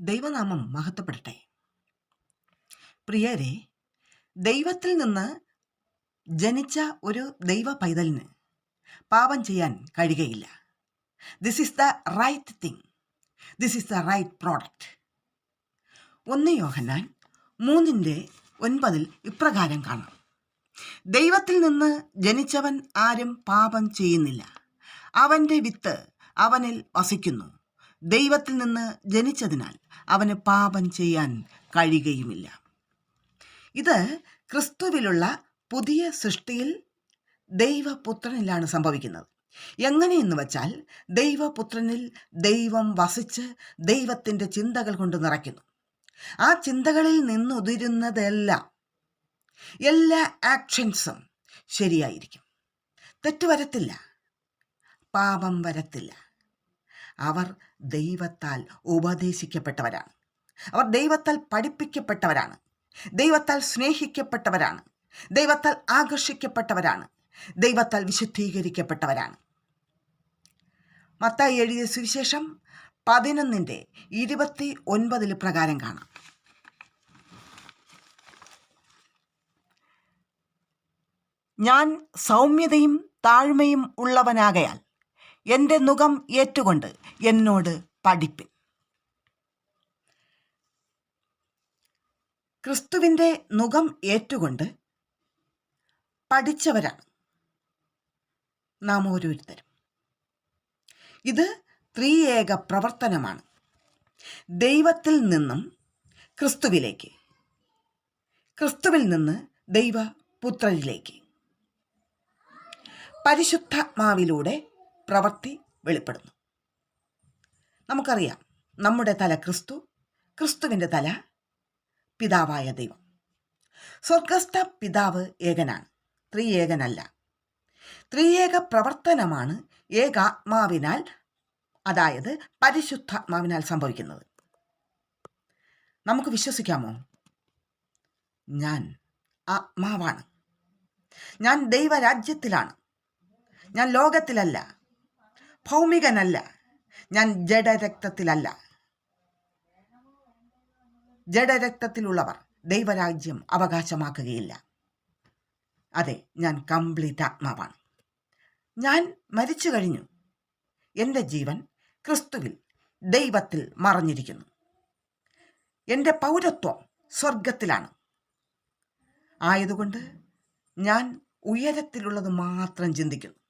ദൈവനാമം മഹത്വപ്പെടട്ടെ. പ്രിയരെ ദൈവത്തിൽ നിന്ന് ജനിച്ച ഒരു ദൈവ പൈതലിന് പാപം ചെയ്യാൻ കഴിയുകയില്ല. This is the right thing this is the right product ഒന്ന് യോഹന്നാൻ മൂന്നിന്റെ ഒൻപതിൽ ഇപ്രകാരം കാണാം. ദൈവത്തിൽ നിന്ന് ജനിച്ചവൻ ആരും പാപം ചെയ്യുന്നില്ല. അവന്റെ വിത്ത് അവനിൽ വസിക്കുന്നു. ദൈവത്തിൽ നിന്ന് ജനിച്ചതിനാൽ അവന് പാപം ചെയ്യാൻ കഴിയുകയുമില്ല. ഇത് ക്രിസ്തുവിലുള്ള പുതിയ സൃഷ്ടിയിൽ ദൈവപുത്രനിലാണ് സംഭവിക്കുന്നത്. എങ്ങനെയെന്ന് വച്ചാൽ ദൈവപുത്രനിൽ ദൈവം വസിച്ച് ദൈവത്തിന്റെ ചിന്തകൾ കൊണ്ട് നിറയ്ക്കുന്നു. ആ ചിന്തകളിൽ നിന്നുതിരുന്നതെല്ലാം എല്ലാ ആക്ഷൻസും ശരിയായിരിക്കും. തെറ്റ് വരത്തില്ല. പാപം വരത്തില്ല. അവർ ദൈവത്താൽ ഉപദേശിക്കപ്പെട്ടവരാണ്. അവർ ദൈവത്താൽ പഠിപ്പിക്കപ്പെട്ടവരാണ്. ദൈവത്താൽ സ്നേഹിക്കപ്പെട്ടവരാണ്. ദൈവത്താൽ ആകർഷിക്കപ്പെട്ടവരാണ്. ദൈവത്താൽ വിശുദ്ധീകരിക്കപ്പെട്ടവരാണ്. മത്തായി എഴുതിയ സുവിശേഷം പതിനൊന്നിന്റെ ഇരുപത്തി ഒൻപതിൽ പ്രകാരം കാണാം. ഞാൻ സൗമ്യതയും താഴ്മയും ഉള്ളവനാകയാൽ എന്റെ മുഖം ഏറ്റുകൊണ്ട് എന്നോട് പഠിപ്പിൻ. ക്രിസ്തുവിന്റെ മുഖം ഏറ്റുകൊണ്ട് പഠിച്ചവരാണ് നാം ഓരോരുത്തരും. ഇത് ത്രിയേക പ്രവർത്തനമാണ്. ദൈവത്തിൽ നിന്നും ക്രിസ്തുവിലേക്ക് ക്രിസ്തുവിൽ നിന്ന് ദൈവപുത്രരിലേക്ക് പരിശുദ്ധാത്മാവിലൂടെ പ്രവൃത്തി വെളിപ്പെടുന്നു. നമുക്കറിയാം നമ്മുടെ തല ക്രിസ്തു ക്രിസ്തുവിന്റെ തല പിതാവായ ദൈവം. സ്വർഗസ്ഥ പിതാവ് ഏകനാണ് ത്രിയേകനല്ല. ത്രിയേക പ്രവർത്തനമാണ് ഏകാത്മാവിനാൽ അതായത് പരിശുദ്ധാത്മാവിനാൽ സംഭവിക്കുന്നത്. നമുക്ക് വിശ്വസിക്കാമോ? ഞാൻ ആത്മാവാണ്. ഞാൻ ദൈവരാജ്യത്തിലാണ്. ഞാൻ ലോകത്തിലല്ല ഭൗമികനല്ല. ഞാൻ ജഡരക്തത്തിലല്ല. ജഡരക്തത്തിലുള്ളവർ ദൈവരാജ്യം അവകാശമാക്കുകയില്ല. അതെ ഞാൻ കംപ്ലീറ്റ് ആത്മാവാണ് ഞാൻ മരിച്ചു കഴിഞ്ഞു എന്റെ ജീവൻ ക്രിസ്തുവിൽ ദൈവത്തിൽ മറഞ്ഞിരിക്കുന്നു. എന്റെ പൗരത്വം സ്വർഗത്തിലാണ് ആയതുകൊണ്ട് ഞാൻ ഉയരത്തിലുള്ളത് മാത്രം ചിന്തിക്കുന്നു.